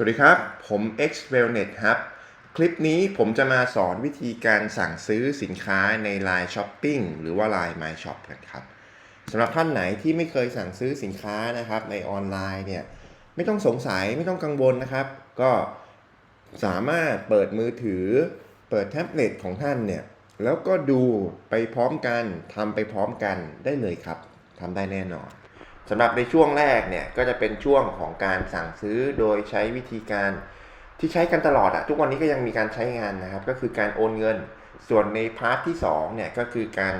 สวัสดีครับ ผม X Wellness ครับ คลิปนี้ผมจะมาสอนวิธีการสั่งซื้อสินค้าใน Line Shopping หรือว่า Line My Shop กันครับสำหรับท่านไหนที่ไม่เคยสั่งซื้อสินค้านะครับในออนไลน์เนี่ยไม่ต้องสงสัยไม่ต้องกังวลนะครับ ก็สามารถเปิดมือถือ เปิดแท็บเล็ตของท่านเนี่ยแล้วก็ดูไปพร้อมกันทำไปพร้อมกันได้เลยครับทำได้แน่นอน สำหรับในช่วงแรกเนี่ยก็จะเป็นช่วงของการสั่งซื้อโดยใช้วิธีการที่ใช้กันตลอดอะทุกวันนี้ก็ยังมีการใช้งานนะครับ ก็คือการโอนเงิน ส่วนในพาร์ทที่2เนี่ยก็คือการ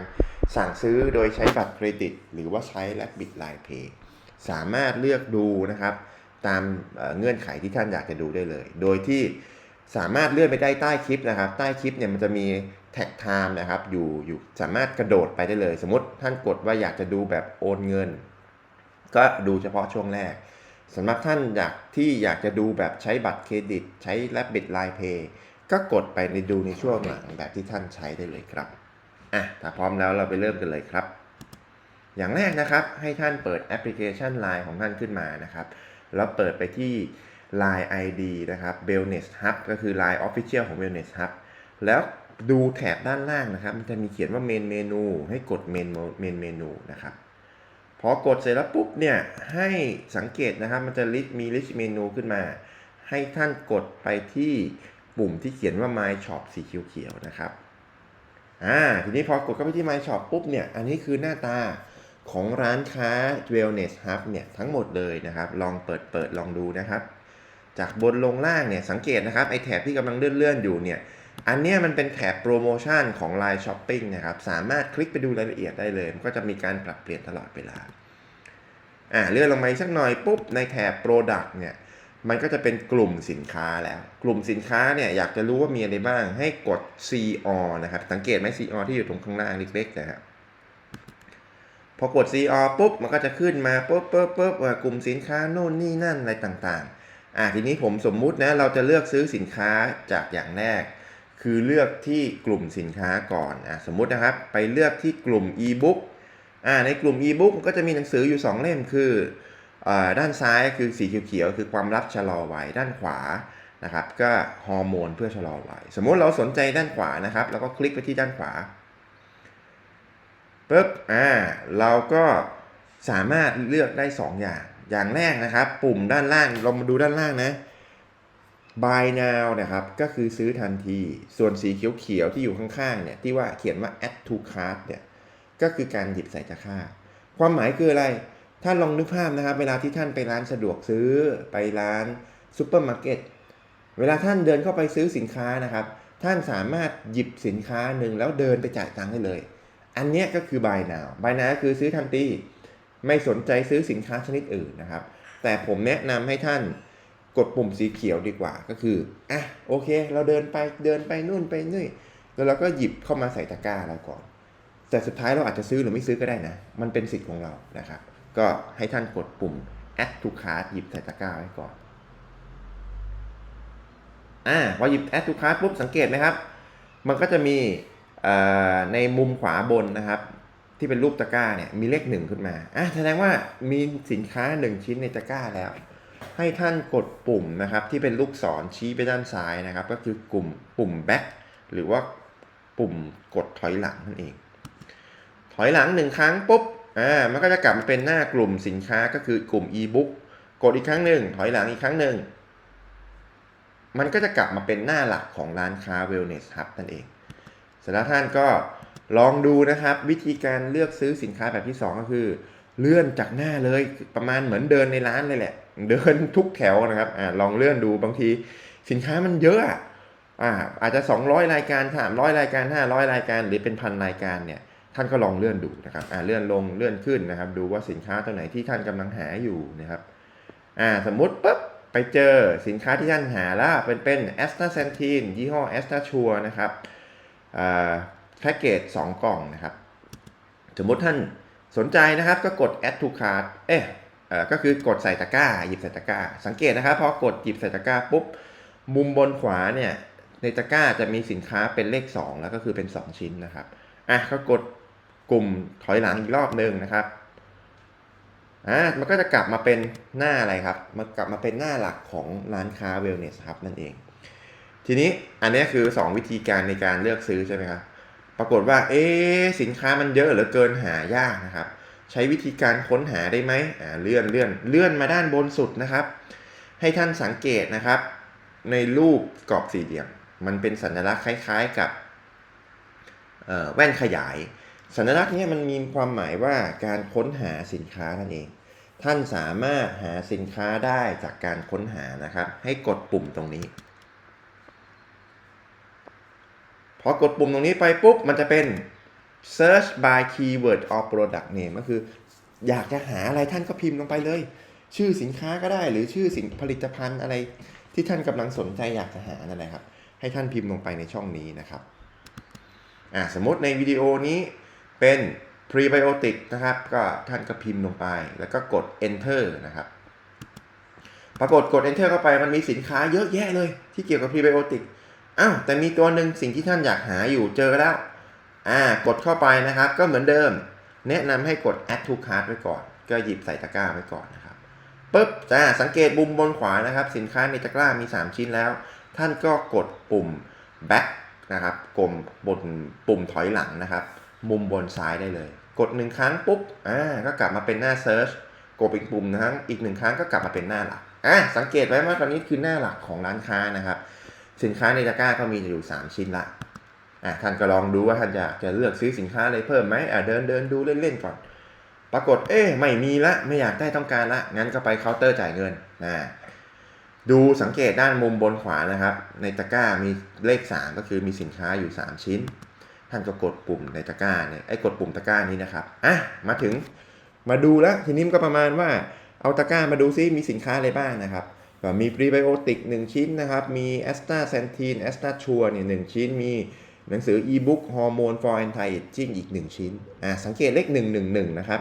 สั่งซื้อโดยใช้บัตรเครดิต หรือว่าใช้แลกบิตไลน์เพย์สามารถเลือกดูนะครับ ตามเอ่อเงื่อนไขที่ท่านอยากจะดูได้เลย โดยที่สามารถเลื่อนไปได้ใต้คลิปนะครับ ใต้คลิปเนี่ยมันจะมีแท็กไทม์นะครับอยู่อยู่สามารถกระโดดไปได้เลย สมมติท่านกดว่าอยากจะดูแบบโอนเงิน ก็ดูเฉพาะช่วงแรกสำหรับท่านอยากที่อยากจะดูแบบใช้บัตรเครดิต ใช้แลบบิ t ไลน์เพย์ก็กดไปในดูในช่วงหลังแบบที่ท่านใช้ได้เลยครับอะถ้าพร้อมแล้วเราไปเริ่มกันเลยครับ อย่างแรกนะครับให้ท่านเปิดแอปพลิเคชัน Line ของท่านขึ้นมานะครับ แล้วเปิดไปที่ Line ID นะครับ Wellness Hub ก็คือ Line Official ของ Wellness Hub แล้วดูแถบด้านล่างนะครับ มันจะมีเขียนว่า Main Menu ให้กด Main Main Menu นะครับ พอกดเสร็จแล้วปุ๊บเนี่ยให้สังเกตนะครับมันจะลิสต์มีลิสต์เมนูขึ้นมา ให้ท่านกดไปที่ปุ่มที่เขียนว่า My Shop สีเขียวๆนะครับอ่าทีนี้พอกดเข้าไปที่ My Shop ปุ๊บเนี่ยอันนี้คือหน้าตาของร้านค้า Wellness Hub เนี่ยทั้งหมดเลยนะครับ ลองเปิดเปิดลองดูนะครับ จากบนลงล่างเนี่ยสังเกตนะครับไอแถบที่กำลังเลื่อนๆอยู่เนี่ย อันนี้มันเป็นแถบโปรโมชั่นของ Line Shopping นะครับ สามารถคลิกไปดูรายละเอียดได้เลย มันก็จะมีการปรับเปลี่ยนตลอดเวลา อ่าเลื่อนลงมาสักหน่อยปุ๊บ ในแถบ Product เนี่ย มันก็จะเป็นกลุ่มสินค้าแล้ว กลุ่มสินค้าเนี่ย อยากจะรู้ว่ามีอะไรบ้าง ให้กด CO นะครับ สังเกตไหม CO ที่อยู่ตรงข้างล่างเล็กๆนะครับพอกด CO ปุ๊บ มันก็จะขึ้นมาปุ๊บปุ๊บปุ๊บว่ากลุ่มสินค้าโน่นนี่นั่นอะไรต่างๆ อ่าทีนี้ผมสมมุตินะ เราจะเลือกซื้อสินค้าจากอย่างแรก คือเลือกที่กลุ่มสินค้าก่อนอ่าสมมุตินะครับ ไปเลือกที่กลุ่ม e-book อ่าในกลุ่ม e-book มันก็จะมีหนังสืออยู่ 2 เล่มคืออาด้านซ้ายคือสีเขียวๆคือความลับชะลอวัยด้านขวานะครับก็ฮอร์โมนเพื่อชะลอวัยสมมุติเราสนใจด้านขวานะครับแล้วก็คลิกไปที่ด้านขวาปุ๊บอ่าเราก็สามารถเลือกได้ 2 อย่างอย่างแรกนะครับ ปุ่มด้านล่างเรามาดูด้านล่างนะ buy now นะครับ ก็คือซื้อทันที ส่วนสีเขียวๆที่อยู่ข้างๆเนี่ยที่ว่าเขียนว่า add to cart เนี่ยก็คือการหยิบใส่ตะกร้า ความหมายคืออะไร ท่านลองนึกภาพนะครับ เวลาที่ท่านไปร้านสะดวกซื้อไปร้านซูเปอร์มาร์เก็ตเวลาท่านเดินเข้าไปซื้อสินค้านะครับ ท่านสามารถหยิบสินค้าหนึ่งแล้วเดินไปจ่ายตังค์ได้เลย อันนี้ก็คือ buy now buy now ก็คือซื้อทันทีไม่สนใจซื้อสินค้าชนิดอื่นนะครับ แต่ผมแนะนำให้ท่าน กดปุ่มสีเขียวดีกว่าก็คืออะโอเค เราเดินไปเดินไปนู่นไปนี่แล้วเราก็หยิบเข้ามาใส่ตะกร้าเราก่อน แต่สุดท้ายเราอาจจะซื้อหรือไม่ซื้อก็ได้นะ มันเป็นสิทธิ์ของเรานะครับ ก็ให้ท่านกดปุ่ม add to cart หยิบใส่ตะกร้าไว้ก่อนอ่าพอหยิบ add to cart ปุ๊บสังเกตไหมครับ มันก็จะมีในมุมขวาบนนะครับ ที่เป็นรูปตะกร้าเนี่ยมีเลขหนึ่งขึ้นมาอะแสดงว่ามีสินค้าหนึ่งชิ้นในตะกร้าแล้ว ให้ท่านกดปุ่มนะครับที่เป็นลูกศรชี้ไปด้านซ้ายนะครับ ก็คือกลุ่มปุ่ม back หรือว่าปุ่มกดถอยหลังนั่นเอง ถอยหลังหนึ่งครั้งปุ๊บอ่ามันก็จะกลับมาเป็นหน้ากลุ่มสินค้าก็คือกลุ่ม e-book กดอีกครั้งหนึ่งถอยหลังอีกครั้งหนึ่งมันก็จะกลับมาเป็นหน้าหลักของร้านค้า Wellness Hub นั่นเองเสร็จแล้วท่านก็ลองดูนะครับ วิธีการเลือกซื้อสินค้าแบบที่ 2 ก็คือ เลื่อนจากหน้าเลยประมาณเหมือนเดินในร้านเลยแหละ เดินทุกแถวนะครับอ่าลองเลื่อนดูบางทีสินค้ามันเยอะอ่าอาจจะ 200 รายการ 300 รายการ 500 รายการหรือเป็นพันรายการเนี่ยท่านก็ลองเลื่อนดูนะครับอ่าเลื่อนลงเลื่อนขึ้นนะครับ ดูว่าสินค้าตัวไหนที่ท่านกำลังหาอยู่นะครับอ่าสมมุติปุ๊บไปเจอสินค้าที่ท่านหาแล้วเป็นเป็นแอสตาเซนทีนยี่ห้อแอสตาชัวนะครับอ่าแพ็กเกจ2กล่องนะครับ สมมุติท่านสนใจนะครับก็กด add to cart เอ๊ะ ก็คือกดใส่ตะกร้า หยิบใส่ตะกร้า สังเกตนะครับพอกดหยิบใส่ตะกร้าปุ๊บมุมบนขวาเนี่ยในตะกร้าจะมีสินค้าเป็นเลข 2 แล้วก็คือเป็น 2 ชิ้นนะครับอะก็กดกลุ่มถอยหลังอีกรอบหนึ่งนะครับอ่ามันก็จะกลับมาเป็นหน้าอะไรครับมันกลับมาเป็นหน้าหลักของร้านค้าเวลเนสครับนั่นเอง ทีนี้อันนี้คือ 2 วิธีการในการเลือกซื้อใช่ไหมครับปรากฏว่าเอ๊สินค้ามันเยอะเหลือเกินหายากนะครับ ใช้วิธีการค้นหาได้ไหมอ่าเลื่อนเลื่อนเลื่อนมาด้านบนสุดนะครับ ให้ท่านสังเกตนะครับ ในรูปกรอบสี่เหลี่ยม มันเป็นสัญลักษณ์คล้าย ๆกับแว่นขยาย สัญลักษณ์นี้มันมีความหมายว่าการค้นหาสินค้านั่นเอง ท่านสามารถหาสินค้าได้จากการค้นหานะครับ ให้กดปุ่มตรงนี้ พอกดปุ่มตรงนี้ไปปุ๊บมันจะเป็น search by keyword or product name ก็คืออยากจะหาอะไรท่านก็พิมพ์ลงไปเลย ชื่อสินค้าก็ได้หรือชื่อสินผลิตภัณฑ์อะไรที่ท่านกำลังสนใจอยากจะหานั่นแหละครับ ให้ท่านพิมพ์ลงไปในช่องนี้นะครับอ่าสมมติในวิดีโอนี้เป็น prebiotic นะครับ ก็ท่านก็พิมพ์ลงไป แล้วก็กด enter นะครับ ปรากฏกด enter เข้าไปมันมีสินค้าเยอะแยะเลย ที่เกี่ยวกับ prebiotic อ้าวแต่มีตัวหนึ่งสิ่งที่ท่านอยากหาอยู่เจอแล้ว อ่ากดเข้าไปนะครับก็เหมือนเดิม แนะนำให้กด add to cart ไว้ก่อน ก็หยิบใส่ตะกร้าไว้ก่อนนะครับปุ๊บจ้าสังเกตมุมบนขวานะครับ สินค้าในตะกร้ามี 3 ชิ้นแล้ว ท่านก็กดปุ่ม back นะครับกลมบนปุ่มถอยหลังนะครับ มุมบนซ้ายได้เลย กดหนึ่งครั้งปุ๊บอ่าก็กลับมาเป็นหน้า search กดอีกปุ่มนะครับอีกหนึ่งครั้งก็กลับมาเป็นหน้าหลักอะสังเกตไว้ว่าตอนนี้คือหน้าหลักของร้านค้านะครับ สินค้าในตะกร้าก็มีอยู่ 3 ชิ้นละ อะท่านก็ลองดูว่าท่านจะจะเลือกซื้อสินค้าอะไรเพิ่มไหมอะเดินเดินดูเล่นๆก่อน ปรากฏเอ๊ะไม่มีละไม่อยากได้ต้องการละงั้นก็ไปเคาน์เตอร์จ่ายเงินนะดูสังเกตด้านมุมบนขวานะครับ ในตะกร้ามีเลข 3 ก็คือมีสินค้าอยู่ 3 ชิ้น ท่านก็กดปุ่มในตะกร้าเนี่ยไอ้กดปุ่มตะกร้านี้นะครับอะมาถึงมาดูแล้วทีนี้ก็ประมาณว่าเอาตะกร้ามาดูซิมีสินค้าอะไรบ้างนะครับก็มีพรีไบโอติก1ชิ้นนะครับ มีแอสตาเซนทีนแอสตาชัวเนี่ยหชิ้นมี หนังสืออีบุ๊กฮอร์โมน for anti aging อีก 1 ชิ้นอ่าสังเกตเลข 111 นะครับ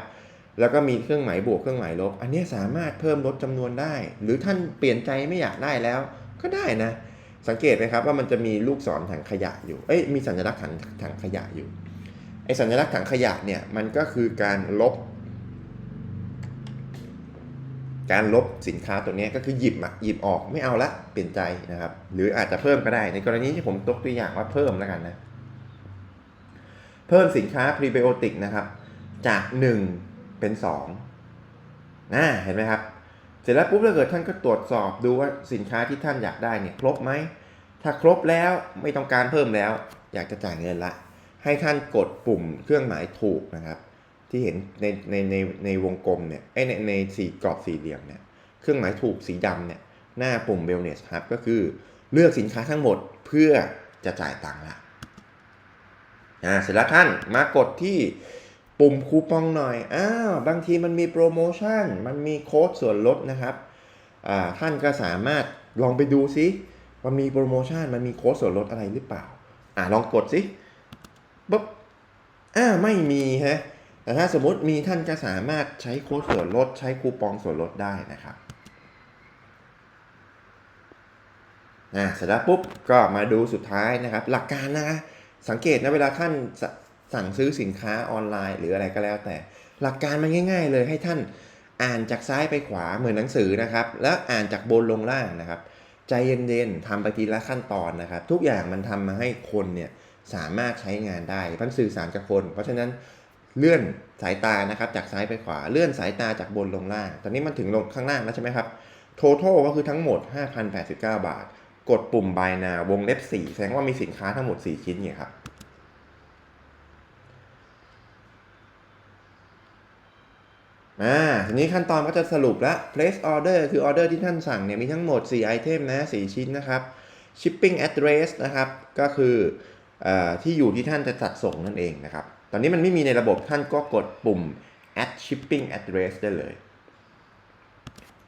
แล้วก็มีเครื่องหมายบวกเครื่องหมายลบ อันนี้สามารถเพิ่มลดจำนวนได้ หรือท่านเปลี่ยนใจไม่อยากได้แล้วก็ได้นะ สังเกตไหมครับว่ามันจะมีลูกศรถังขยะอยู่เอ้ยมีสัญลักษณ์ถังถังขยะอยู่ไอสัญลักษณ์ถังขยะเนี่ยมันก็คือการลบ การลบสินค้าตัวนี้ก็คือหยิบอะหยิบออกไม่เอาละเปลี่ยนใจนะครับ หรืออาจจะเพิ่มก็ได้ ในกรณีที่ผมตกตัวอย่างว่าเพิ่มแล้วกันนะ เพิ่มสินค้าพรีไบโอติกนะครับ จาก 1 เป็น2นะเห็นไหมครับ เสร็จแล้วปุ๊บถ้าเกิดท่านก็ตรวจสอบดูว่าสินค้าที่ท่านอยากได้เนี่ยครบไหม ถ้าครบแล้วไม่ต้องการเพิ่มแล้ว อยากจะจ่ายเงินละ ให้ท่านกดปุ่มเครื่องหมายถูกนะครับ ที่เห็นในในในในวงกลมเนี่ยไอในในสี่กรอบสี่เหลี่ยมเนี่ยเครื่องหมายถูกสีดำเนี่ยหน้าปุ่ม Wellness ครับก็คือเลือกสินค้าทั้งหมดเพื่อจะจ่ายตังค์ละอ่าเสร็จแล้วท่านมากดที่ปุ่มคูปองหน่อย อ้าว บางทีมันมีโปรโมชั่น มันมีโค้ดส่วนลดนะครับ อ่า ท่านก็สามารถลองไปดูซิว่ามีโปรโมชั่น มันมีโค้ดส่วนลดอะไรหรือเปล่า อ่าลองกดสิปุ๊บอ้าไม่มีฮะ แต่ถ้าสมมติมีท่านก็สามารถใช้โค้ดส่วนลด ใช้คูปองส่วนลดได้นะครับอ่าเสร็จแล้วปุ๊บก็มาดูสุดท้ายนะครับ หลักการนะสังเกตนะเวลาท่านสสั่งซื้อสินค้าออนไลน์ หรืออะไรก็แล้วแต่ หลักการมันง่าย ๆ เลยให้ท่านอ่านจากซ้ายไปขวาเหมือนหนังสือนะครับ แล้วอ่านจากบนลงล่างนะครับ ใจเย็นๆทำไปทีละขั้นตอนนะครับ ทุกอย่างมันทำมาให้คนเนี่ยสามารถใช้งานได้พันสื่อสารกับคน เพราะฉะนั้น เลื่อนสายตานะครับจากซ้ายไปขวาเลื่อนสายตาจากบนลงล่าง ตอนนี้มันถึงลงข้างล่างแล้วใช่ไหมครับ total ก็คือทั้งหมด 5,089 บาท กดปุ่ม buy now วงเล็บ 4 แสดงว่ามีสินค้าทั้งหมด 4 ชิ้นเนี่ยครับอ่าทีนี้ขั้นตอนก็จะสรุปล้ว place order คือออเดอร์ที่ท่านสั่งเนี่ยมีทั้งหมด4ไอเทมนะ 4 ชิ้นนะครับ shipping address นะครับ ก็คือเออที่อยู่ที่ท่านจะจัดส่งนั่นเองนะครับ ตอนนี้มันไม่มีในระบบท่านก็กดปุ่ม add shipping address ได้เลย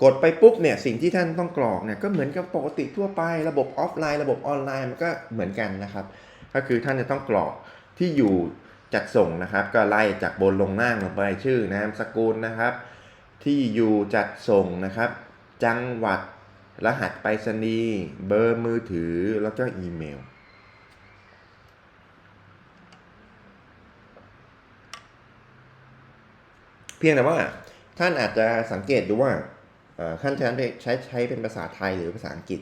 กดไปปุ๊บเนี่ยสิ่งที่ท่านต้องกรอกเนี่ยก็เหมือนกับปกติทั่วไประบบออฟไลน์ ระบบออนไลน์มันก็เหมือนกันนะครับ ก็คือท่านจะต้องกรอกที่อยู่จัดส่งนะครับ ก็ไล่จากบนลงล่างลงไปชื่อนามสกุลนะครับ ที่อยู่จัดส่งนะครับ จังหวัดรหัสไปรษณีย์เบอร์มือถือแล้วก็อีเมล เพียงแต่ว่าท่านอาจจะสังเกตดูว่าท่านใช้ใช้ใช้เป็นภาษาไทยหรือภาษาอังกฤษ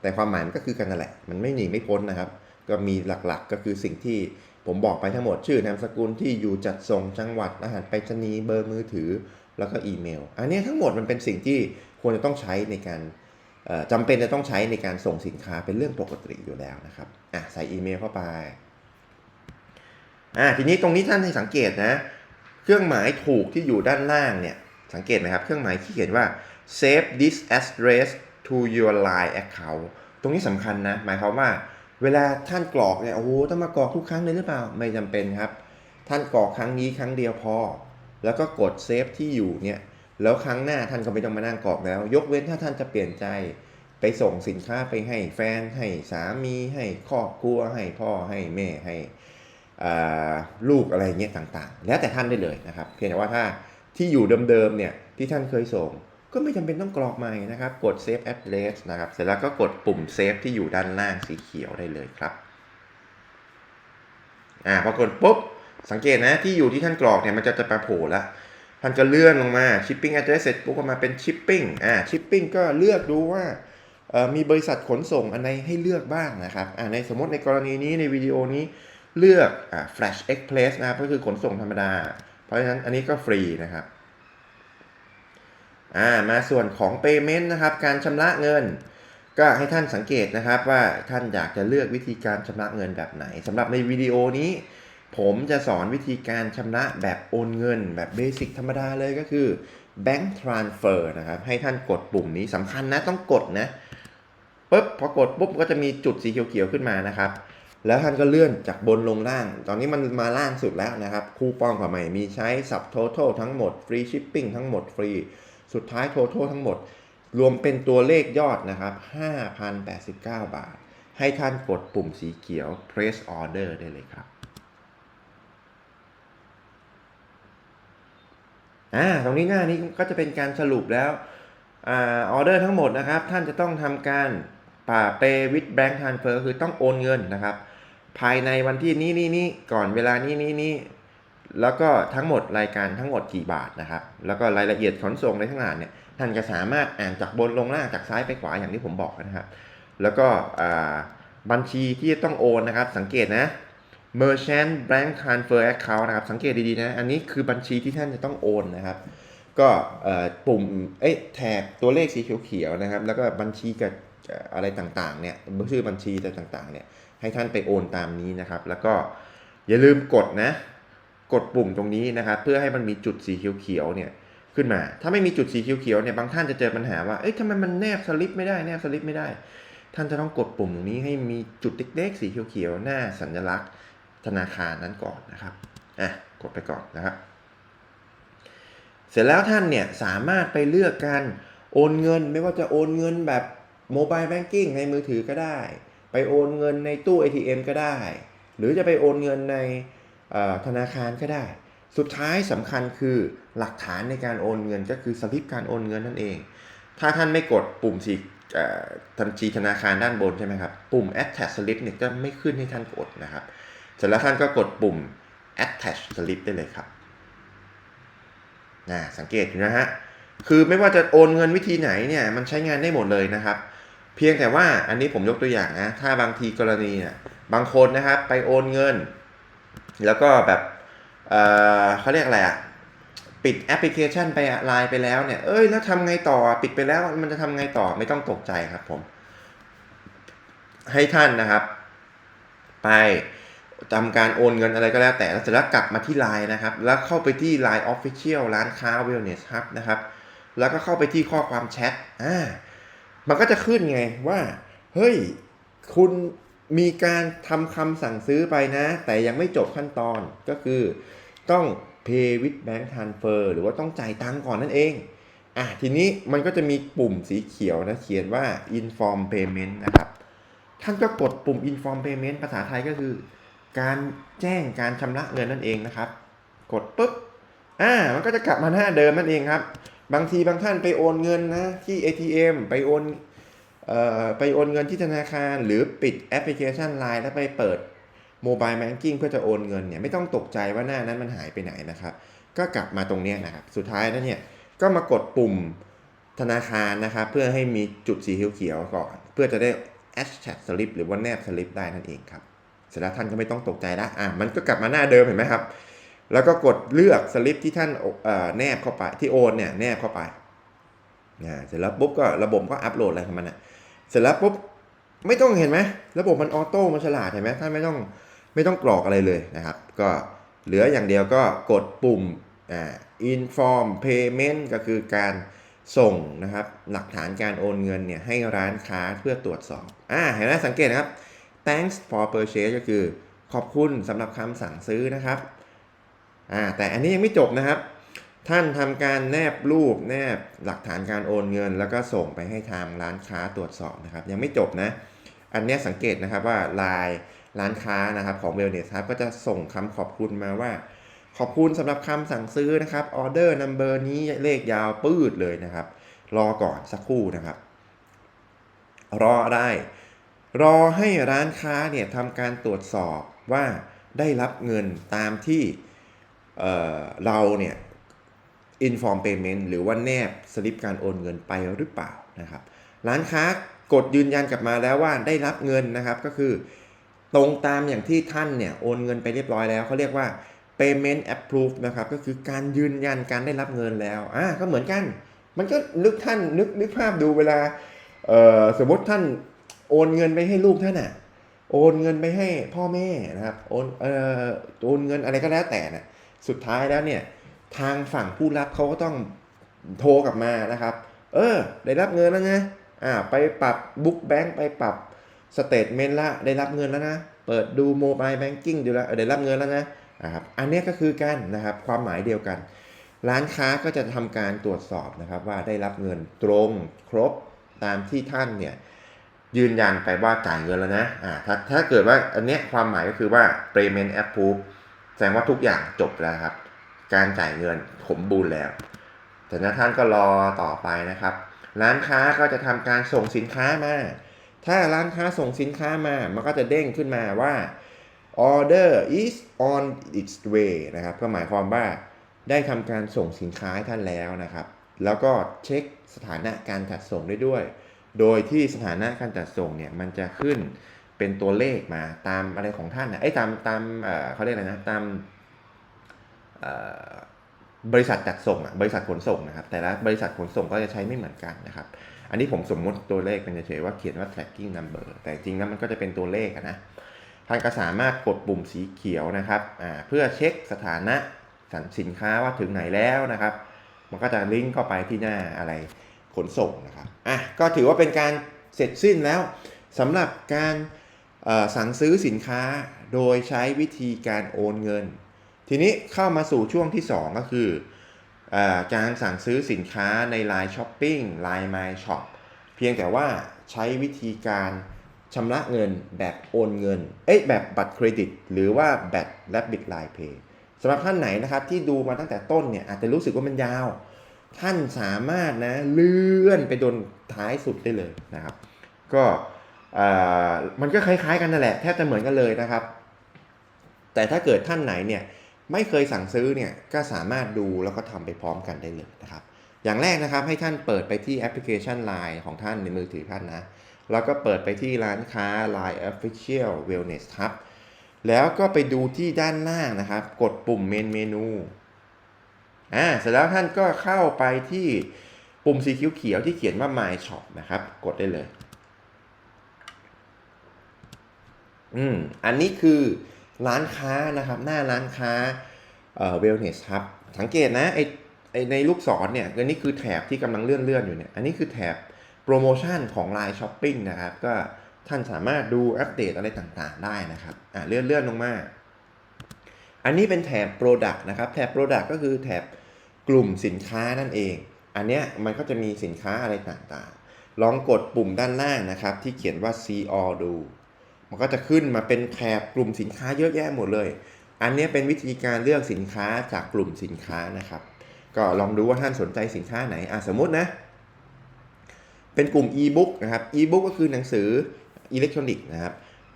แต่ความหมายมันก็คือกันนั่นแหละ มันไม่หนีไม่พ้นนะครับ ก็มีหลักๆก็คือสิ่งที่ผมบอกไปทั้งหมดชื่อนามสกุลที่อยู่จัดส่งจังหวัดรหัสไปรษณีย์เบอร์มือถือ แล้วก็อีเมล อันนี้ทั้งหมดมันเป็นสิ่งที่ควรจะต้องใช้ในการเอ่อจำเป็นจะต้องใช้ในการส่งสินค้าเป็นเรื่องปกติอยู่แล้วนะครับอะใส่อีเมลเข้าไปอะทีนี้ตรงนี้ท่านให้สังเกตนะ เครื่องหมายถูกที่อยู่ด้านล่างเนี่ย สังเกตไหมครับ เครื่องหมายที่เขียนว่า save this address to your line account ตรงนี้สำคัญนะ หมายความว่า เวลาท่านกรอกเนี่ย โอ้โห ต้องมากรอกทุกครั้งเลยหรือเปล่า ไม่จำเป็นครับ ท่านกรอกครั้งนี้ครั้งเดียวพอ แล้วก็กดเซฟที่อยู่เนี่ย แล้วครั้งหน้าท่านก็ไม่ต้องมานั่งกรอกแล้ว ยกเว้นถ้าท่านจะเปลี่ยนใจ ไปส่งสินค้าไปให้แฟน ให้สามี ให้ครอบครัว ให้พ่อ ให้แม่ ให้ ลูกอะไรเงี้ยต่างๆ แล้วแต่ท่านได้เลยนะครับเพียงแต่ว่าถ้าที่อยู่เดิมๆเนี่ยที่ท่านเคยส่ง ก็ไม่จำเป็นต้องกรอกใหม่นะครับ กด save address นะครับ เสร็จแล้วก็กดปุ่ม save ที่อยู่ด้านล่างสีเขียวได้เลยครับอ่าพอกดปุ๊บสังเกตนะที่อยู่ที่ท่านกรอกเนี่ยมันจะจะมาโผล่ละท่านก็เลื่อนลงมา shipping address เสร็จปุ๊บก็มาเป็น shipping อ่า shipping ก็เลือกดูว่ามีบริษัทขนส่งอันไหนให้เลือกบ้างนะครับอ่าในสมมติในกรณีนี้ในวิดีโอนี้ เลือกอ่า flash express นะครับก็คือขนส่งธรรมดา เพราะฉะนั้นอันนี้ก็ฟรีนะครับอ่ามาส่วนของ payment นะครับ การชำระเงิน ก็ให้ท่านสังเกตนะครับว่าท่านอยากจะเลือกวิธีการชำระเงินแบบไหนสำหรับในวิดีโอนี้ ผมจะสอนวิธีการชำระแบบโอนเงิน แบบเบสิกธรรมดาเลยก็คือ bank transfer นะครับ ให้ท่านกดปุ่มนี้สำคัญนะต้องกดนะปุ๊บพอกดปุ๊บก็จะมีจุดสีเขียวๆขึ้นมานะครับ แล้วท่านก็เลื่อนจากบนลงล่าง ตอนนี้มันมาล่างสุดแล้วนะครับ คูปองก็ไม่มีใช้ sub total ทั้งหมด free shipping ทั้งหมดฟรี สุดท้าย total ทั้งหมด รวมเป็นตัวเลขยอดนะครับ 5,089 บาท ให้ท่านกดปุ่มสีเขียว press order ได้เลยครับอ่าตรงนี้หน้านี้ก็จะเป็นการสรุปแล้วอ่าออเดอร์ทั้งหมดนะครับ ท่านจะต้องทำการป่าเปวิดแบงค์ทานเฟอร์คือต้องโอนเงินนะครับ ภายในวันที่นี้นี้นี้ก่อนเวลานี้นี้นี้แล้วก็ทั้งหมดรายการทั้งหมดกี่บาทนะครับ แล้วก็รายละเอียดขนส่งในทั้งหลายเนี่ยท่านจะสามารถอ่านจากบนลงล่างจากซ้ายไปขวาอย่างที่ผมบอกนะครับ แล้วก็บัญชีที่ต้องโอนนะครับ สังเกตนะ Merchant Bank Transfer Account นะครับ สังเกตดีๆนะ อันนี้คือบัญชีที่ท่านจะต้องโอนนะครับ ก็ปุ่มเอ้ยแถบตัวเลขสีเขียวๆนะครับ แล้วก็บัญชีกับเอ่ออะไรต่างๆเนี่ยชื่อบัญชีอะไรต่างๆเนี่ย ให้ท่านไปโอนตามนี้นะครับ แล้วก็อย่าลืมกดนะ กดปุ่มตรงนี้นะครับ เพื่อให้มันมีจุดสีเขียวๆเนี่ยขึ้นมา ถ้าไม่มีจุดสีเขียวๆเนี่ยบางท่านจะเจอปัญหาว่าเอ้ยทำไมมันแนบสลิปไม่ได้แนบสลิปไม่ได้ ท่านจะต้องกดปุ่มตรงนี้ให้มีจุดเล็กๆสีเขียวๆหน้าสัญลักษณ์ ธนาคารนั้นก่อนนะครับอะกดไปก่อนนะครับ เสร็จแล้วท่านเนี่ยสามารถไปเลือกการโอนเงิน ไม่ว่าจะโอนเงินแบบโมบายแบงกิ้งในมือถือก็ได้ ไปโอนเงินในตู้ ATM ก็ได้ หรือจะไปโอนเงินในธนาคารก็ได้ สุดท้ายสำคัญคือหลักฐานในการโอนเงินก็คือสลิปการโอนเงินนั่นเอง ถ้าท่านไม่กดปุ่มสีเอ่อบัญชีธนาคารด้านบนใช่ไหมครับ ปุ่ม attach slip เนี่ยจะไม่ขึ้นให้ท่านกดนะครับ เสร็จแล้วท่านก็กดปุ่ม attach slip ได้เลยครับนะสังเกตอยู่นะฮะ คือไม่ว่าจะโอนเงินวิธีไหนเนี่ยมันใช้งานได้หมดเลยนะครับ เพียงแต่ว่าอันนี้ผมยกตัวอย่างนะ ถ้าบางทีกรณีเนี่ยบางคนนะครับไปโอนเงิน แล้วก็แบบเเขาเรียกอะไรอะปิดแอปพลิเคชันไปไลน์ไปแล้วเนี่ย เอ้ยแล้วทำไงต่อปิดไปแล้วมันจะทำไงต่อไม่ต้องตกใจครับผม ให้ท่านนะครับ ไปทำการโอนเงินอะไรก็แล้วแต่แล้วเสร็จแล้วกลับมาที่ไลน์นะครับ แล้วเข้าไปที่ Line Official ร้านค้า Wellness Hub นะครับ แล้วก็เข้าไปที่ข้อความแชทอ่า มันก็จะขึ้นไงว่า เฮ้ย คุณมีการทำคำสั่งซื้อไปนะ แต่ยังไม่จบขั้นตอนก็คือต้อง Pay with Bank Transfer หรือว่าต้องจ่ายตังก่อนนั่นเอง อะทีนี้มันก็จะมีปุ่มสีเขียวนะ เขียนว่า Inform Payment นะครับ ท่านก็กดปุ่ม Inform Payment ภาษาไทยก็คือ การแจ้งการชำระเงินนั่นเองนะครับ กดปุ๊บ อ่า มันก็จะกลับมาหน้าเดิมนั่นเองครับ บางทีบางท่านไปโอนเงินนะที่ ATM ไปโอนออไปโอนเงินที่ธนาคาร หรือปิดแอปพลิเคชัน Line แล้วไปเปิดโมบายแ a งกิ้งเพื่อจะโอนเงินเนี่ยไม่ต้องตกใจว่าหน้านั้นมันหายไปไหนนะครับ ก็กลับมาตรงนี้นะครับ สุดท้ายแล้วเนี่ยก็มากดปุ่มธนาคารนะครับเพื่อให้มีจุดสีเขียวๆก่อน เพื่อจะได้ hashtag slip หรือว่าแนบสลิปได้นั่นเองครับเสร็จแล้วท่านก็ไม่ต้องตกใจละอะมันก็กลับมาหน้าเดิมเห็นไหมครับ แล้วก็กดเลือกสลิปที่ท่านแนบเข้าไปที่โอนเนี่ยแนบเข้าไปอ่าเสร็จแล้วปุ๊บก็ระบบก็อัปโหลดอะไรของมันอะเสร็จแล้วปุ๊บไม่ต้องเห็นไหมระบบมันออโต้มันฉลาดเห็นไหมท่านไม่ต้องไม่ต้องกรอกอะไรเลยนะครับ ก็เหลืออย่างเดียวก็กดปุ่มอ่า inform payment ก็คือการส่งนะครับหลักฐานการโอนเงินเนี่ยให้ร้านค้าเพื่อตรวจสอบอ่าเห็นไหมสังเกตนะครับ thanks for purchase ก็คือขอบคุณสำหรับคำสั่งซื้อนะครับ อ่าแต่อันนี้ยังไม่จบนะครับ ท่านทำการแนบรูปแนบหลักฐานการโอนเงิน แล้วก็ส่งไปให้ทางร้านค้าตรวจสอบนะครับ ยังไม่จบนะ อันนี้สังเกตนะครับว่าลายร้านค้านะครับของ Wellness ครับก็จะส่งคำขอบคุณมาว่า ขอบคุณสำหรับคำสั่งซื้อนะครับออเดอร์นัมเบอร์นี้เลขยาวปืดเลยนะครับ รอก่อนสักครู่นะครับ รอได้ รอให้ร้านค้าเนี่ยทำการตรวจสอบว่าได้รับเงินตามที่ เเราเนี่ย inform payment หรือว่าแนบสลิปการโอนเงินไปหรือเปล่านะครับ ร้านค้ากดยืนยันกลับมาแล้วว่าได้รับเงินนะครับก็คือ ตรงตามอย่างที่ท่านเนี่ยโอนเงินไปเรียบร้อยแล้วเขาเรียกว่า payment approve นะครับก็คือการยืนยันการได้รับเงินแล้วอ่าก็เหมือนกัน มันก็นึกท่านนึกนึกภาพดูเวลาเอ่อสมมติท่านโอนเงินไปให้ลูกท่านอะโอนเงินไปให้พ่อแม่นะครับโอนเอ่อโอนเงินอะไรก็แล้วแต่นะ สุดท้ายแล้วเนี่ยทางฝั่งผู้รับเขาก็ต้องโทรกลับมานะครับ เออ ได้รับเงินแล้วไงอ่าไปปรับบุ๊กแบงค์ไปปรับสเตทเมนต์ละได้รับเงินแล้วนะ เปิดดูโมบายแบงกิ้งดูแล้วได้รับเงินแล้วนะนะครับอันนี้ก็คือกันนะครับความหมายเดียวกัน ร้านค้าก็จะทำการตรวจสอบนะครับว่าได้รับเงินตรงครบตามที่ท่านเนี่ยยืนยันไปว่าจ่ายเงินแล้วนะอ่าถ้าถ้าเกิดว่าอันเนี้ยความหมายก็คือว่า payment approve แสดงว่าทุกอย่างจบแล้วครับ การจ่ายเงินผมบูรแล้วแต่นะท่านก็รอต่อไปนะครับ ร้านค้าก็จะทำการส่งสินค้ามา ถ้าร้านค้าส่งสินค้ามา มันก็จะเด้งขึ้นมาว่า order is on its way นะครับ ก็หมายความว่าได้ทำการส่งสินค้าให้ท่านแล้วนะครับ แล้วก็เช็คสถานะการจัดส่งได้ด้วย โดยที่สถานะการจัดส่งเนี่ยมันจะขึ้น เป็นตัวเลขมาตามอะไรของท่านนะไอ้ตามตามเเขาเรียกอะไรนะตามบริษัทจัดส่งอะบริษัทขนส่งนะครับแต่ละบริษัทขนส่งก็จะใช้ไม่เหมือนกันนะครับอันนี้ผมสมมุติตัวเลขเป็นเฉยๆว่าเขียนว่า tracking number แต่จริงแล้วมันก็จะเป็นตัวเลขนะท่านก็สามารถกดปุ่มสีเขียวนะครับเพื่อเช็คสถานะสันสินค้าว่าถึงไหนแล้วนะครับ มันก็จะลิงก์เข้าไปที่หน้าอะไรขนส่งนะครับอะก็ถือว่าเป็นการเสร็จสิ้นแล้วสำหรับการ สั่งซื้อสินค้าโดยใช้วิธีการโอนเงิน ทีนี้เข้ามาสู่ช่วงที่ 2 ก็คืออการสั่งซื้อสินค้าใน Line Shopping Line My Shop เพียงแต่ว่าใช้วิธีการชำระเงินแบบโอนเงิน เอ้ยแบบบัตรเครดิต หรือว่าแบบและบิตไลน์เพย์สำหรับท่านไหนนะครับที่ดูมาตั้งแต่ต้นเนี่ยอาจจะรู้สึกว่ามันยาว ท่านสามารถนะเลื่อนไปโดนท้ายสุดได้เลยนะครับ ก็ มันก็คล้ายๆกันนั่นแหละแทบจะเหมือนกันเลยนะครับ แต่ถ้าเกิดท่านไหนเนี่ยไม่เคยสั่งซื้อเนี่ยก็สามารถดูแล้วก็ทำไปพร้อมกันได้เลยนะครับ อย่างแรกนะครับให้ท่านเปิดไปที่แอปพลิเคชัน Line ของท่านในมือถือท่านนะ แล้วก็เปิดไปที่ร้านค้า Line Official Wellness Hub แล้วก็ไปดูที่ด้านล่างนะครับ กดปุ่มเมนเมนูอ่าเสร็จแล้วท่านก็เข้าไปที่ปุ่มสีเขียวๆที่เขียนว่า My Shop นะครับ กดได้เลย อืมอันนี้คือร้านค้านะครับ หน้าร้านค้าเอ่อ Wellness Hub สังเกตนะไอไอในลูกศรเนี่ยอันนี้คือแถบที่กำลังเลื่อนเลื่อนๆอยู่เนี่ยอันนี้คือแถบโปรโมชั่นของ Line Shopping นะครับ ก็ท่านสามารถดูอัปเดตอะไรต่างๆ ได้นะครับอ่าเลื่อนเลื่อนลงมา อันนี้เป็นแถบ Product นะครับ แถบ Product ก็คือแถบกลุ่มสินค้านั่นเอง อันเนี้ยมันก็จะมีสินค้าอะไรต่างๆ ลองกดปุ่มด้านล่างนะครับ ที่เขียนว่า See All ดู มันก็จะขึ้นมาเป็นแถบกลุ่มสินค้าเยอะแยะหมดเลย อันนี้เป็นวิธีการเลือกสินค้าจากกลุ่มสินค้านะครับ ก็ลองดูว่าท่านสนใจสินค้าไหนอะสมมตินะ เป็นกลุ่ม e-book นะครับ e-book ก็คือหนังสืออิเล็กทรอนิกส์นะครับ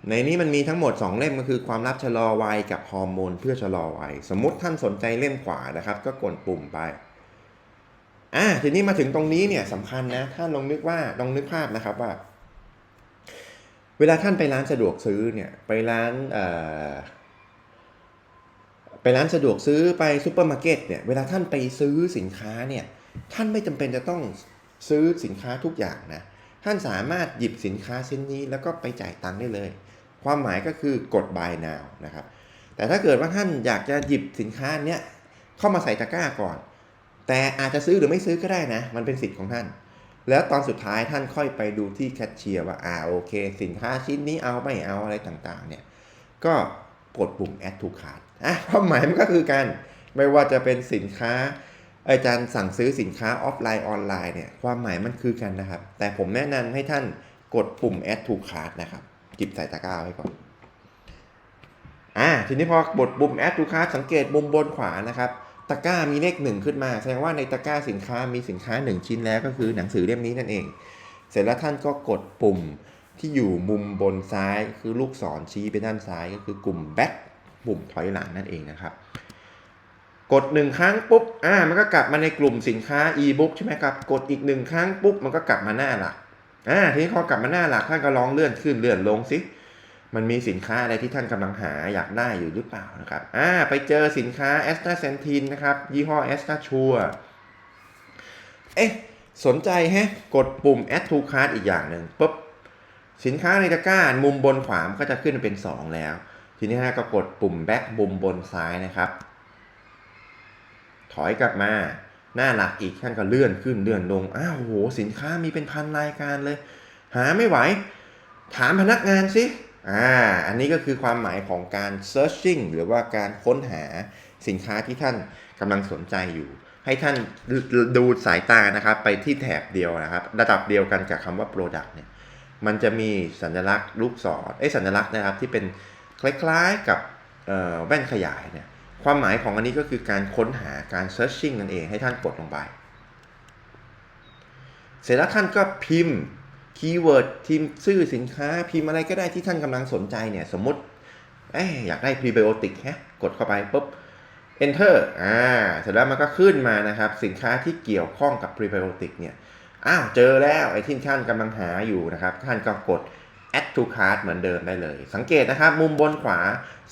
ในนี้มันมีทั้งหมด 2 เล่มก็คือความลับชะลอวัยกับฮอร์โมนเพื่อชะลอวัย สมมติท่านสนใจเล่มขวานะครับ ก็กดปุ่มไปอ่าทีนี้มาถึงตรงนี้เนี่ยสำคัญนะท่านลองนึกว่าลองนึกภาพนะครับว่า เวลาท่านไปร้านสะดวกซื้อเนี่ยไปร้านไปร้านสะดวกซื้อไปซูเปอร์มาร์เก็ตเนี่ยเวลาท่านไปซื้อสินค้าเนี่ยท่านไม่จำเป็นจะต้องซื้อสินค้าทุกอย่างนะท่านสามารถหยิบสินค้าชิ้นนี้แล้วก็ไปจ่ายตังค์ได้เลย ความหมายก็คือกด buy now นะครับแต่ถ้าเกิดว่าท่านอยากจะหยิบสินค้าเนี้ยเข้ามาใส่ตะกร้าก่อน แต่อาจจะซื้อหรือไม่ซื้อก็ได้นะ มันเป็นสิทธิ์ของท่าน แล้วตอนสุดท้ายท่านค่อยไปดูที่แคชเชียร์ว่าอ่าโอเค สินค้าชิ้นนี้เอาไม่เอาอะไรต่างๆ เนี่ย ก็กดปุ่ม add to cart อะความหมายมันก็คือการไม่ว่าจะเป็นสินค้าอาจารย์สั่งซื้อสินค้าออฟไลน์ออนไลน์เนี่ยความหมายมันคือกันนะครับ แต่ผมแนะนำให้ท่านกดปุ่ม add to cart นะครับจิบใส่ตะกร้าไว้ก่อนอ่าทีนี้พอกดปุ่ม add to cart สังเกตมุมบนขวานะครับ ตะกร้ามีเลขหนึ่งขึ้นมา แสดงว่าในตะกร้าสินค้ามีสินค้า 1 ชิ้นแล้วก็คือหนังสือเล่มนี้นั่นเอง เสร็จแล้วท่านก็กดปุ่มที่อยู่มุมบนซ้ายคือลูกศรชี้ไปด้านซ้ายก็คือกลุ่ม back ปุ่มถอยหลังนั่นเองนะครับ กดหนึ่งครั้งปุ๊บอ่ามันก็กลับมาในกลุ่มสินค้า e-book ใช่ไหมครับ กดอีกหนึ่งครั้งปุ๊บมันก็กลับมาหน้าหลักอ่าทีนี้พอกลับมาหน้าหลักท่านก็ลองเลื่อนขึ้นเลื่อนลงสิ มันมีสินค้าอะไรที่ท่านกำลังหาอยากได้อยู่หรือเปล่านะครับอ่าไปเจอสินค้า a s t a z e n t i n นนะครับ ยี่ห้อ a s t a s u r e เอ๊ะ สนใจแฮะ กดปุ่ม add to cart อีกอย่างหนึ่งปุ๊บ สินค้าในตะกร้ามุมบนขวามนก็จะขึ้นเป็น 2 แล้ว ทีนี้ฮะก็กดปุ่ม back มุมบนซ้ายนะครับ ถอยกลับมาหน้าหลักอีกท่านก็เลื่อนขึ้นเลื่อนลง อ้าวโห สินค้ามีเป็นพันรายการเลย หาไม่ไหว ถามพนักงานสิ อ่าอันนี้ก็คือความหมายของการ searching หรือว่าการค้นหาสินค้าที่ท่านกำลังสนใจอยู่ ให้ท่านดูสายตานะครับ ไปที่แถบเดียวนะครับ ระดับเดียวกันกับคำว่า product เนี่ยมันจะมีสัญลักษณ์ลูกศรไอ้สัญลักษณ์นะครับที่เป็นคล้ายๆกับแว่นขยายเนี่ยความหมายของอันนี้ก็คือการค้นหาการ searching นั่นเองให้ท่านกดลงไป เสร็จแล้วท่านก็พิมพ์ คีย์เวิร์ดทีมชื่อสินค้า พิมพ์อะไรก็ได้ที่ท่านกำลังสนใจเนี่ย สมมติเอ้ยอยากได้พรีไบโอติกฮะกดเข้าไปปุ๊บ enter อ่าเสร็จแล้วมันก็ขึ้นมานะครับ สินค้าที่เกี่ยวข้องกับพรีไบโอติกเนี่ย อ้าวเจอแล้วไอ้ที่ท่านกำลังหาอยู่นะครับ ท่านก็กด add to cart เหมือนเดิมได้เลย สังเกตนะครับ มุมบนขวา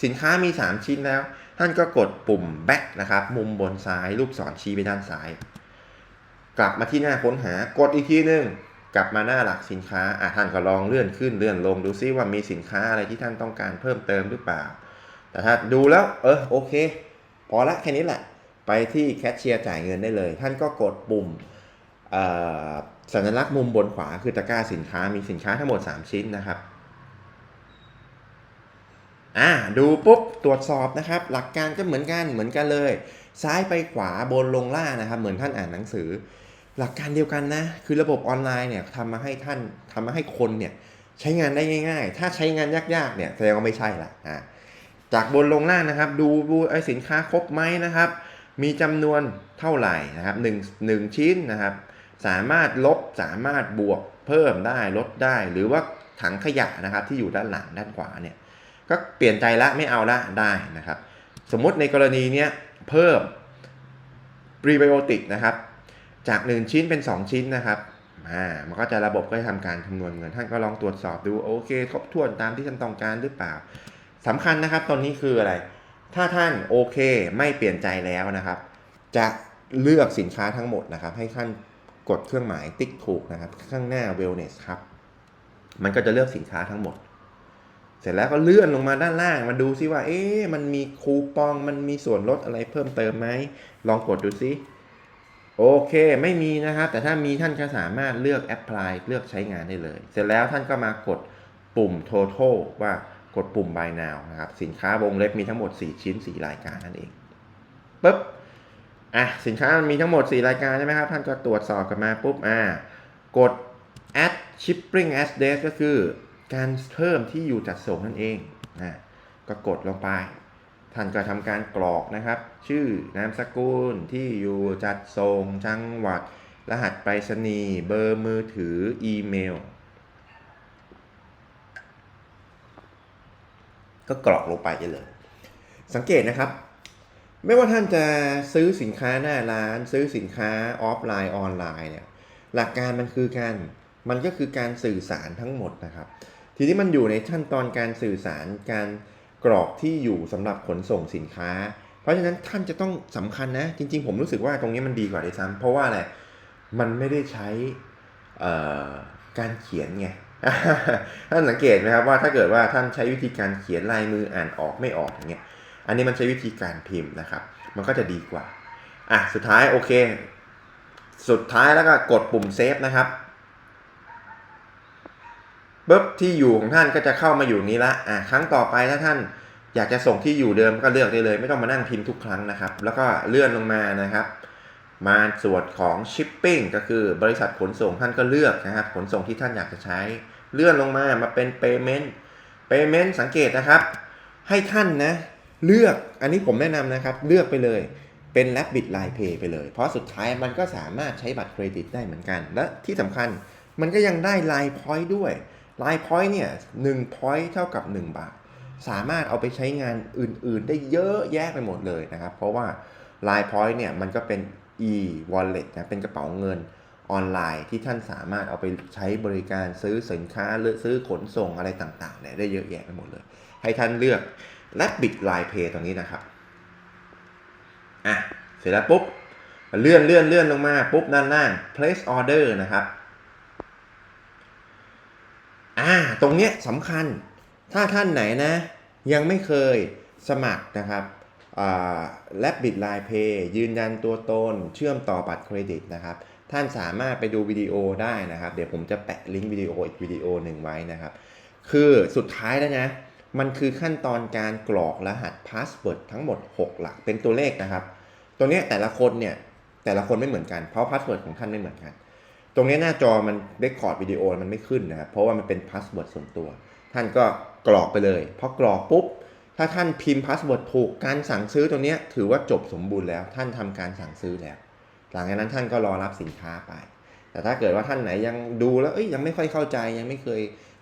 สินค้ามี 3 ชิ้นแล้ว ท่านก็กดปุ่ม back นะครับ มุมบนซ้าย ลูกศรชี้ไปด้านซ้าย กลับมาที่หน้าค้นหากดอีกทีหนึ่ง กลับมาหน้าหลักสินค้าอะท่านก็ลองเลื่อนขึ้นเลื่อนลงดูซิว่ามีสินค้าอะไรที่ท่านต้องการเพิ่มเติมหรือเปล่า แต่ถ้าดูแล้วเออโอเค พอละแค่นี้แหละ ไปที่แคชเชียร์จ่ายเงินได้เลย ท่านก็กดปุ่มสัญลักษณ์มุมบนขวาคือตะกร้าสินค้ามีสินค้าทั้งหมด 3 ชิ้นนะครับอ่าดูปุ๊บตรวจสอบนะครับ หลักการก็เหมือนกันเหมือนกันเลย ซ้ายไปขวาบนลงล่างนะครับ เหมือนท่านอ่านหนังสือ หลักการเดียวกันนะ คือระบบออนไลน์เนี่ยทำมาให้ท่านทำมาให้คนเนี่ยใช้งานได้ง่าย ๆ ถ้าใช้งานยากๆเนี่ยแสดงว่าไม่ใช่ละอ่าจากบนลงล่างนะครับดูดูไอสินค้าครบไหมนะครับ มีจำนวนเท่าไหร่นะครับหนึ่งหนึ่งชิ้นนะครับ สามารถลบสามารถบวกเพิ่มได้ลดได้ หรือว่าถังขยะนะครับที่อยู่ด้านหลังด้านขวาเนี่ยก็เปลี่ยนใจละไม่เอาละได้นะครับ สมมติในกรณีเนี้ยเพิ่มปรีไบโอติกนะครับ จาก 1 ชิ้นเป็น 2 ชิ้นนะครับอ่ามันก็จะระบบก็จะทำการคำนวณเงิน ท่านก็ลองตรวจสอบดูโอเคครบถ้วนตามที่ท่านต้องการหรือเปล่าสำคัญนะครับตอนนี้คืออะไร ถ้าท่านโอเคไม่เปลี่ยนใจแล้วนะครับ จะเลือกสินค้าทั้งหมดนะครับ ให้ท่านกดเครื่องหมายติ๊กถูกนะครับ ข้างหน้า wellness ครับมันก็จะเลือกสินค้าทั้งหมด เสร็จแล้วก็เลื่อนลงมาด้านล่างมาดูซิว่า เอ๊ะมันมีคูปองมันมีส่วนลดอะไรเพิ่มเติมไหมลองกดดูซิ โอเคไม่มีนะครับ แต่ถ้ามีท่านก็สามารถเลือก apply เลือกใช้งานได้เลย เสร็จแล้วท่านก็มากดปุ่ม total ว่ากดปุ่ม buy now นะครับ สินค้าวงเล็บมีทั้งหมด 4 ชิ้น 4 รายการนั่นเองปุ๊บอะสินค้ามันมีทั้งหมด 4 รายการใช่ไหมครับ ท่านก็ตรวจสอบกันมาปุ๊บอ่ากด add shipping address ก็คือการเพิ่มที่อยู่จัดส่งนั่นเองนะก็กดลงไป ท่านก็ทำการกรอกนะครับ ชื่อนามสกุลที่อยู่จัดส่งจังหวัด รหัสไปรษณีย์เบอร์มือถืออีเมล ก็กรอกลงไปได้เลย สังเกตนะครับ ไม่ว่าท่านจะซื้อสินค้าหน้าร้าน ซื้อสินค้าออฟไลน์ออนไลน์เนี่ยหลักการมันคือการมันก็คือการสื่อสารทั้งหมดนะครับ ทีนี้มันอยู่ในขั้นตอนการสื่อสารการ กรอกที่อยู่สำหรับขนส่งสินค้า เพราะฉะนั้นท่านจะต้องสำคัญนะ จริง ๆ ผมรู้สึกว่าตรงนี้มันดีกว่าด้วยซ้ำเพราะว่าอะไรมันไม่ได้ใช้การเขียนไงท่านสังเกตไหมครับว่าถ้าเกิดว่าท่านใช้วิธีการเขียนลายมืออ่านออกไม่ออกอย่างเงี้ยอันนี้มันใช้วิธีการพิมพ์นะครับ มันก็จะดีกว่าอะสุดท้ายโอเค สุดท้ายแล้วก็กดปุ่มเซฟนะครับ ปุ๊บที่อยู่ของท่านก็จะเข้ามาอยู่นี้ละอะครั้งต่อไปถ้าท่านอยากจะส่งที่อยู่เดิมก็เลือกได้เลย ไม่ต้องมานั่งพิมพ์ทุกครั้งนะครับ แล้วก็เลื่อนลงมานะครับ มาส่วนของ shipping ก็คือบริษัทขนส่งท่านก็เลือกนะครับ ขนส่งที่ท่านอยากจะใช้ เลื่อนลงมามาเป็น payment payment สังเกตนะครับ ให้ท่านนะเลือกอันนี้ผมแนะนำนะครับ เลือกไปเลยเป็น Rapid Line Pay ไปเลย เพราะสุดท้ายมันก็สามารถใช้บัตรเครดิตได้เหมือนกัน และที่สำคัญมันก็ยังได้ Line Point ด้วย Line Point เนี่ย1 Point เท่ากับ 1 บาท สามารถเอาไปใช้งานอื่นๆ ได้เยอะแยะไปหมดเลยนะครับ เพราะว่า Line Point เนี่ยมันก็เป็น e-wallet นะเป็นกระเป๋าเงินออนไลน์ที่ท่านสามารถเอาไปใช้บริการซื้อสินค้าหรือซื้อขนส่งอะไรต่างๆเนี่ยได้เยอะแยะไปหมดเลย ให้ท่านเลือก Rapid Line Pay ตรงนี้นะครับอะเสร็จแล้วปุ๊บเลื่อนเลื่อนเลื่อนลงมาปุ๊บด้านล่าง place order นะครับ อ่าตรงเนี้ยสำคัญถ้าท่านไหนนะยังไม่เคยสมัครนะครับอ่า Rapid Line Pay ยืนยันตัวตน เชื่อมต่อบัตรเครดิตนะครับ ท่านสามารถไปดูวิดีโอได้นะครับ เดี๋ยวผมจะแปะลิงก์วิดีโออีกวิดีโอหนึ่งไว้นะครับ คือสุดท้ายแล้วนะ มันคือขั้นตอนการกรอกรหัสพาสเวิร์ดทั้งหมด 6 หลักเป็นตัวเลขนะครับ ตัวเนี้ยแต่ละคนเนี่ยแต่ละคนไม่เหมือนกันเพราะพาสเวิร์ดของท่านไม่เหมือนกัน รงนี้หน้าจอมันเรคคอร์ดวิดีโอมันไม่ขึ้นนะครับเพราะว่ามันเป็นพาสเวิร์ดส่วนตัว ท่านก็กรอกไปเลยพอกรอกปุ๊บ ถ้าท่านพิมพ์พาสเวิร์ดถูกการสั่งซื้อตัวนี้ถือว่าจบสมบูรณ์แล้ว ท่านทำการสั่งซื้อแล้ว หลังจากนั้นท่านก็รอรับสินค้าไป แต่ถ้าเกิดว่าท่านไหนยังดูแล้วเอ้ยยังไม่ค่อยเข้าใจยังไม่เคย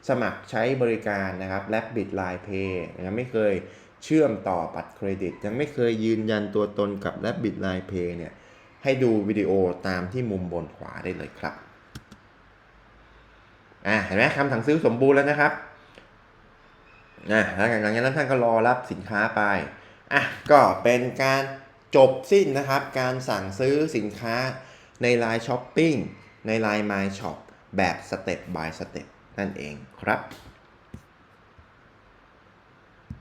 สมัครใช้บริการนะครับ Rapid Line Pay ยังไม่เคยเชื่อมต่อบัตรเครดิต ยังไม่เคยยืนยันตัวตนกับ Rapid Line Pay เนี่ยให้ดูวิดีโอตามที่มุมบนขวาได้เลยครับ อ่าเห็นไหมคำสั่งซื้อสมบูรณ์แล้วนะครับนะหลังจากนั้นท่านก็รอรับสินค้าไปอะก็เป็นการจบสิ้นนะครับ การสั่งซื้อสินค้าในไลน์ช้อปปิ้งในไลน์ My Shop แบบ Step by Step นั่นเองครับ